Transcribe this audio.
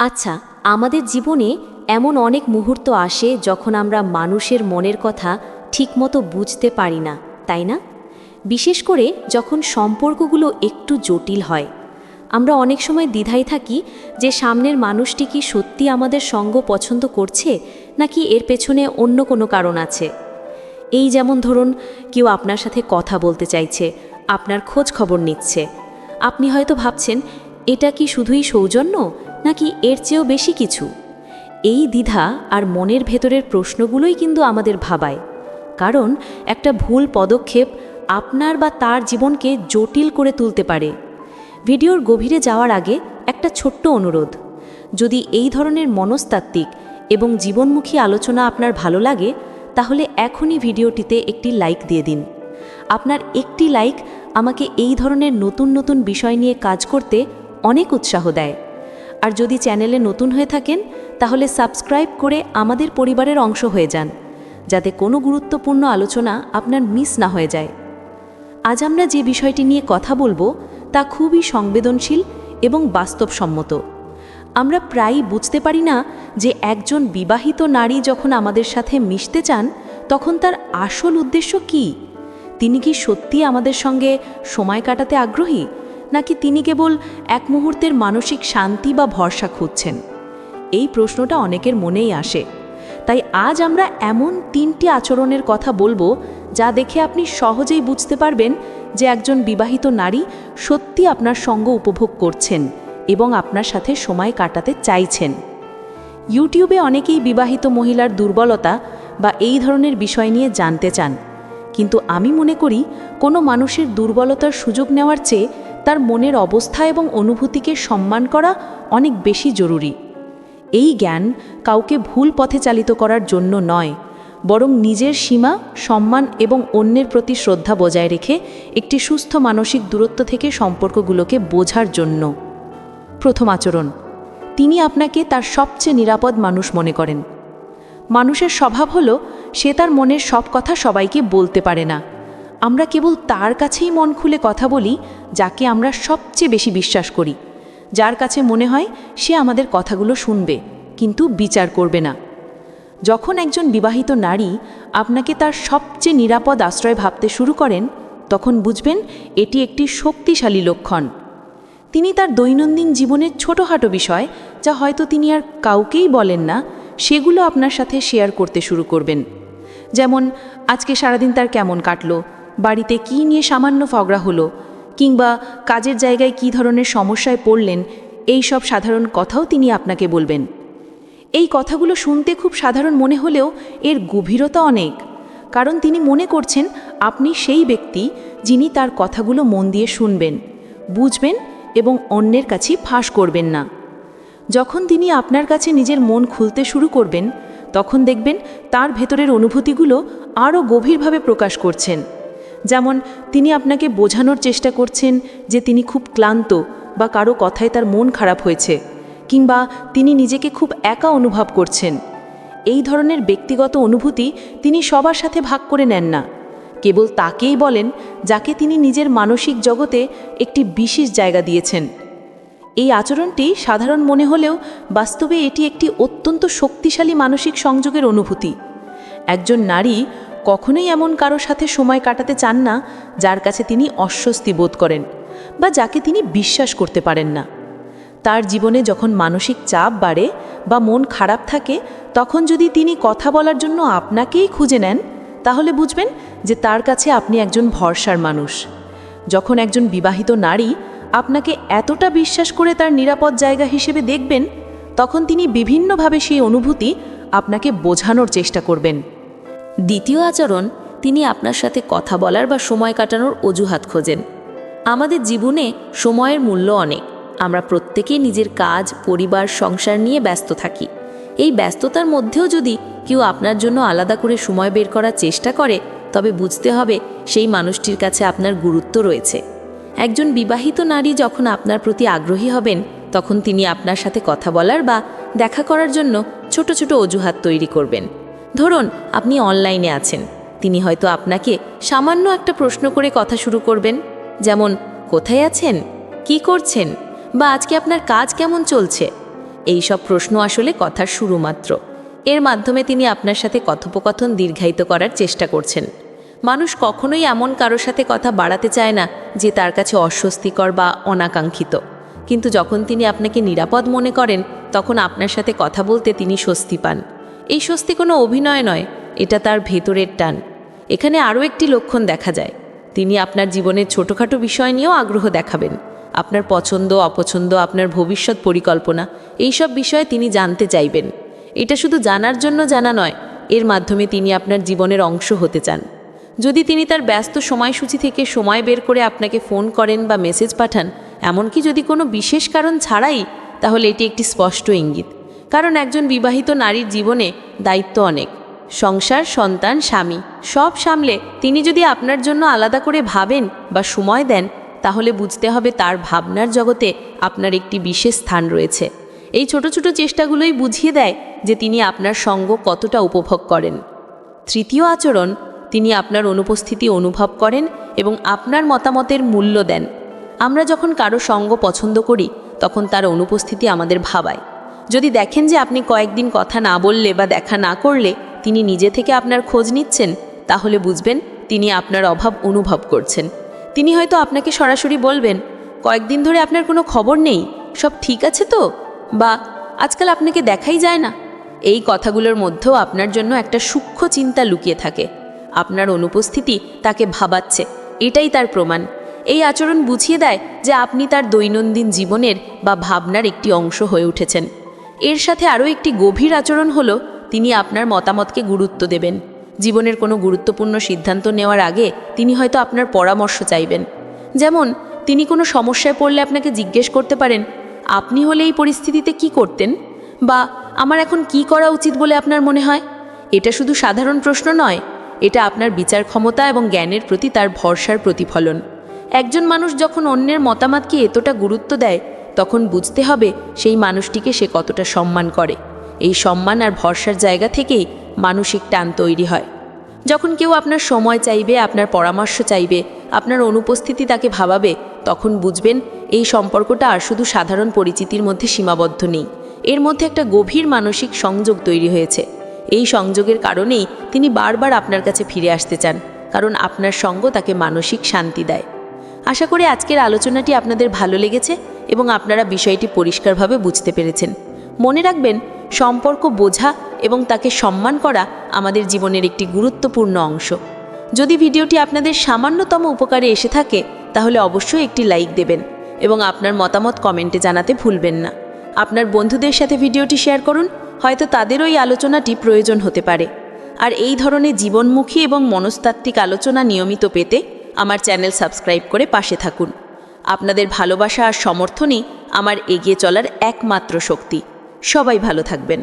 আচ্ছা আমাদের জীবনে এমন অনেক মুহূর্ত আসে যখন আমরা মানুষের মনের কথা ঠিকমতো বুঝতে পারি না, তাই না? বিশেষ করে যখন সম্পর্কগুলো একটু জটিল হয়। আমরা অনেক সময় দ্বিধায় থাকি যে সামনের মানুষটি কি সত্যি আমাদের সঙ্গ পছন্দ করছে, নাকি এর পেছনে অন্য কোনো কারণ আছে? এই যেমন ধরুন, কেউ আপনার সাথে কথা বলতে চাইছে, আপনার খোঁজ খবর নিচ্ছে। আপনি হয়তো ভাবছেন, এটা কি শুধুই সৌজন্য? নাকি এর চেয়েও বেশি কিছু? এই দ্বিধা আর মনের ভেতরের প্রশ্নগুলোই কিন্তু আমাদের ভাবায়। কারণ একটা ভুল পদক্ষেপ আপনার বা তার জীবনকে জটিল করে তুলতে পারে। ভিডিওর গভীরে যাওয়ার আগে একটা ছোট্ট অনুরোধ। যদি এই ধরনের মনস্তাত্ত্বিক এবং জীবনমুখী আলোচনা আপনার ভালো লাগে, তাহলে এখনই ভিডিওটিতে একটি লাইক দিয়ে দিন। আপনার একটি লাইক আমাকে এই ধরনের নতুন নতুন বিষয় নিয়ে কাজ করতে অনেক উৎসাহ দেয়। আর যদি চ্যানেলে নতুন হয়ে থাকেন, তাহলে সাবস্ক্রাইব করে আমাদের পরিবারের অংশ হয়ে যান, যাতে কোনো গুরুত্বপূর্ণ আলোচনা আপনার মিস না হয়ে যায়। আজ আমরা যে বিষয়টি নিয়ে কথা বলব, তা খুবই সংবেদনশীল এবং বাস্তবসম্মত। আমরা প্রায়ই বুঝতে পারি না যে একজন বিবাহিত নারী যখন আমাদের সাথে মিশতে চান, তখন তার আসল উদ্দেশ্য কি? তিনি কি সত্যি আমাদের সঙ্গে সময় কাটাতে আগ্রহী? নাকি তিনি কেবল এক মুহূর্তের মানসিক শান্তি বা ভরসা খুঁজছেন? এই প্রশ্নটা অনেকের মনেই আসে। তাই আজ আমরা এমন তিনটি আচরণের কথা বলব যা দেখে আপনি সহজেই বুঝতে পারবেন যে একজন বিবাহিত নারী সত্যি আপনার সঙ্গ উপভোগ করছেন এবং আপনার সাথে সময় কাটাতে চাইছেন। ইউটিউবে অনেকেই বিবাহিত মহিলার দুর্বলতা বা এই ধরনের বিষয় নিয়ে জানতে চান। কিন্তু আমি মনে করি কোনো মানুষের দুর্বলতার সুযোগ নেওয়ার চেয়ে তার মনের অবস্থা এবং অনুভূতিকে সম্মান করা অনেক বেশি জরুরি। এই জ্ঞান কাউকে ভুল পথে চালিত করার জন্য নয়, বরং নিজের সীমা, সম্মান এবং অন্যের প্রতি শ্রদ্ধা বজায় রেখে একটি সুস্থ মানসিক দূরত্ব থেকে সম্পর্কগুলোকে বোঝার জন্য। প্রথম আচরণ, তিনি আপনাকে তার সবচেয়ে নিরাপদ মানুষ মনে করেন। মানুষের স্বভাব হলো, সে তার মনের সব কথা সবাইকে বলতে পারে না। আমরা কেবল তার কাছেই মন খুলে কথা বলি, যাকে আমরা সবচেয়ে বেশি বিশ্বাস করি। যার কাছে মনে হয় সে আমাদের কথাগুলো শুনবে, কিন্তু বিচার করবে না। যখন একজন বিবাহিত নারী আপনাকে তার সবচেয়ে নিরাপদ আশ্রয় ভাবতে শুরু করেন, তখন বুঝবেন এটি একটি শক্তিশালী লক্ষণ। তিনি তার দৈনন্দিন জীবনের ছোটোখাটো বিষয়, যা হয়তো তিনি আর কাউকেই বলেন না, সেগুলো আপনার সাথে শেয়ার করতে শুরু করবেন। যেমন, আজকে সারাদিন তার কেমন কাটলো বাড়িতে কী নিয়ে সামান্য ফগড়া হলো কিংবা কাজের জায়গায় কী ধরনের সমস্যায় পড়লেন, এই সব সাধারণ কথাও তিনি আপনাকে বলবেন। এই কথাগুলো শুনতে খুব সাধারণ মনে হলেও এর গভীরতা অনেক, কারণ তিনি মনে করছেন আপনি সেই ব্যক্তি যিনি তার কথাগুলো মন দিয়ে শুনবেন, বুঝবেন এবং অন্যের কাছে ফাঁস করবেন না। যখন তিনি আপনার কাছে নিজের মন খুলতে শুরু করবেন, তখন দেখবেন তার ভেতরের অনুভূতিগুলো আরও গভীরভাবে প্রকাশ করছেন। যেমন তিনি আপনাকে বোঝানোর চেষ্টা করছেন যে তিনি খুব ক্লান্ত বা কারও কথায় তার মন খারাপ হয়েছে, কিংবা তিনি নিজেকে খুব একা অনুভব করছেন। এই ধরনের ব্যক্তিগত অনুভূতি তিনি সবার সাথে ভাগ করে নেন না। কেবল তাকেই বলেন যাকে তিনি নিজের মানসিক জগতে একটি বিশেষ জায়গা দিয়েছেন। এই আচরণটি সাধারণ মনে হলেও বাস্তবে এটি একটি অত্যন্ত শক্তিশালী মানসিক সংযোগের অনুভূতি। একজন নারী কখনোই এমন কারও সাথে সময় কাটাতে চান না যার কাছে তিনি অস্বস্তি বোধ করেন বা যাকে তিনি বিশ্বাস করতে পারেন না। তার জীবনে যখন মানসিক চাপ বাড়ে বা মন খারাপ থাকে, তখন যদি তিনি কথা বলার জন্য আপনাকেই খুঁজে নেন, তাহলে বুঝবেন যে তার কাছে আপনি একজন ভরসার মানুষ। যখন একজন বিবাহিত নারী আপনাকে এতটা বিশ্বাস করে তার নিরাপদ জায়গা হিসেবে দেখবেন, তখন তিনি বিভিন্নভাবে সেই অনুভূতি আপনাকে বোঝানোর চেষ্টা করবেন। দ্বিতীয় আচরণ, তিনি আপনার সাথে কথা বলার বা সময় কাটানোর অজুহাত খোঁজেন। আমাদের জীবনে সময়ের মূল্য অনেক। আমরা প্রত্যেকেই নিজের কাজ, পরিবার, সংসার নিয়ে ব্যস্ত থাকি। এই ব্যস্ততার মধ্যেও যদি কেউ আপনার জন্য আলাদা করে সময় বের করার চেষ্টা করে, তবে বুঝতে হবে সেই মানুষটির কাছে আপনার গুরুত্ব রয়েছে। একজন বিবাহিত নারী যখন আপনার প্রতি আগ্রহী হবেন, তখন তিনি আপনার সাথে কথা বলার বা দেখা করার জন্য ছোট ছোট অজুহাত তৈরি করবেন। ধরুন, আপনি অনলাইনে আছেন। তিনি হয়তো আপনাকে সামান্য একটা প্রশ্ন করে কথা শুরু করবেন, যেমন, কোথায় আছেন? কি করছেন? বা আজকে আপনার কাজ কেমন চলছে? এই সব প্রশ্ন আসলে কথার শুরু মাত্র। এর মাধ্যমে তিনি আপনার সাথে কথোপকথন দীর্ঘায়িত করার চেষ্টা করছেন। মানুষ কখনোই এমন কারোর সাথে কথা বাড়াতে চায় না যে তার কাছে অস্বস্তিকর বা অনাকাঙ্ক্ষিত। কিন্তু যখন তিনি আপনাকে নিরাপদ মনে করেন, তখন আপনার সাথে কথা বলতে তিনি স্বস্তি পান। এই স্বস্তি কোনো অভিনয় নয়, এটা তার ভেতরের টান। এখানে আরও একটি লক্ষণ দেখা যায়। তিনি আপনার জীবনের ছোটোখাটো বিষয় নিয়েও আগ্রহ দেখাবেন। আপনার পছন্দ, অপছন্দ, আপনার ভবিষ্যৎ পরিকল্পনা এইসব বিষয়ে তিনি জানতে চাইবেন। এটা শুধু জানার জন্য জানা নয়, এর মাধ্যমে তিনি আপনার জীবনের অংশ হতে চান। যদি তিনি তার ব্যস্ত সময়সূচি থেকে সময় বের করে আপনাকে ফোন করেন বা মেসেজ পাঠান, এমনকি যদি কোনো বিশেষ কারণ ছাড়াই, তাহলে এটি একটি স্পষ্ট ইঙ্গিত। কারণ একজন বিবাহিত নারীর জীবনে দায়িত্ব অনেক। সংসার, সন্তান, স্বামী, সব সামলে তিনি যদি আপনার জন্য আলাদা করে ভাবেন বা সময় দেন, তাহলে বুঝতে হবে তার ভাবনার জগতে আপনার একটি বিশেষ স্থান রয়েছে। এই ছোট ছোট চেষ্টাগুলোই বুঝিয়ে দেয় যে তিনি আপনার সঙ্গ কতটা উপভোগ করেন। তৃতীয় আচরণ, তিনি আপনার অনুপস্থিতি অনুভব করেন এবং আপনার মতামতের মূল্য দেন। আমরা যখন কারও সঙ্গ পছন্দ করি, তখন তার অনুপস্থিতি আমাদের ভাবায়। যদি দেখেন যে আপনি কয়েকদিন কথা না বললে বা দেখা না করলে তিনি নিজে থেকে আপনার খোঁজ নিচ্ছেন, তাহলে বুঝবেন তিনি আপনার অভাব অনুভব করছেন। তিনি হয়তো আপনাকে সরাসরি বলবেন, কয়েকদিন ধরে আপনার কোনো খবর নেই, সব ঠিক আছে তো? বা, আজকাল আপনাকে দেখাই যায় না। এই কথাগুলোর মধ্যেও আপনার জন্য একটা সূক্ষ্ম চিন্তা লুকিয়ে থাকে। আপনার অনুপস্থিতি তাকে ভাবাচ্ছে, এটাই তার প্রমাণ। এই আচরণ বুঝিয়ে দেয় যে আপনি তার দৈনন্দিন জীবনের বা ভাবনার একটি অংশ হয়ে উঠেছেন। এর সাথে আরও একটি গভীর আচরণ হলো, তিনি আপনার মতামতকে গুরুত্ব দেবেন। জীবনের কোনো গুরুত্বপূর্ণ সিদ্ধান্ত নেওয়ার আগে তিনি হয়তো আপনার পরামর্শ চাইবেন। যেমন, তিনি কোনো সমস্যায় পড়লে আপনাকে জিজ্ঞেস করতে পারেন, আপনি হলে এই পরিস্থিতিতে কি করতেন? বা, আমার এখন কি করা উচিত বলে আপনার মনে হয়? এটা শুধু সাধারণ প্রশ্ন নয়, এটা আপনার বিচার ক্ষমতা এবং জ্ঞানের প্রতি তার ভরসার প্রতিফলন। একজন মানুষ যখন অন্যের মতামতকে এতটা গুরুত্ব দেয় তখন বুঝতে হবে সেই মানুষটিকে সে কতটা সম্মান করে। এই সম্মান আর ভরসার জায়গা থেকেই মানসিক টান তৈরি হয়। যখন কেউ আপনার সময় চাইবে, আপনার পরামর্শ চাইবে, আপনার অনুপস্থিতি তাকে ভাবাবে, তখন বুঝবেন এই সম্পর্কটা আর শুধু সাধারণ পরিচিতির মধ্যে সীমাবদ্ধ নেই। এর মধ্যে একটা গভীর মানসিক সংযোগ তৈরি হয়েছে। এই সংযোগের কারণেই তিনি বারবার আপনার কাছে ফিরে আসতে চান, কারণ আপনার সঙ্গ তাকে মানসিক শান্তি দেয়। আশা করি আজকের আলোচনাটি আপনাদের ভালো লেগেছে। এবং আপনারা বিষয়টি পরিষ্কারভাবে বুঝতে পেরেছেন। মনে রাখবেন, সম্পর্ক বোঝা এবং তাকে সম্মান করা আমাদের জীবনের একটি গুরুত্বপূর্ণ অংশ। যদি ভিডিওটি আপনাদের সামান্যতম উপকারে এসে থাকে, তাহলে অবশ্যই একটি লাইক দেবেন এবং আপনার মতামত কমেন্টে জানাতে ভুলবেন না। আপনার বন্ধুদের সাথে ভিডিওটি শেয়ার করুন, হয়তো তাদেরও এই আলোচনাটি প্রয়োজন হতে পারে। আর এই ধরনের জীবনমুখী এবং মনস্তাত্ত্বিক আলোচনা নিয়মিত পেতে আমার চ্যানেল সাবস্ক্রাইব করে পাশে থাকুন। আপনাদের ভালোবাসা আর সমর্থনই আমার এগিয়ে চলার একমাত্র শক্তি। সবাই ভালো থাকবেন।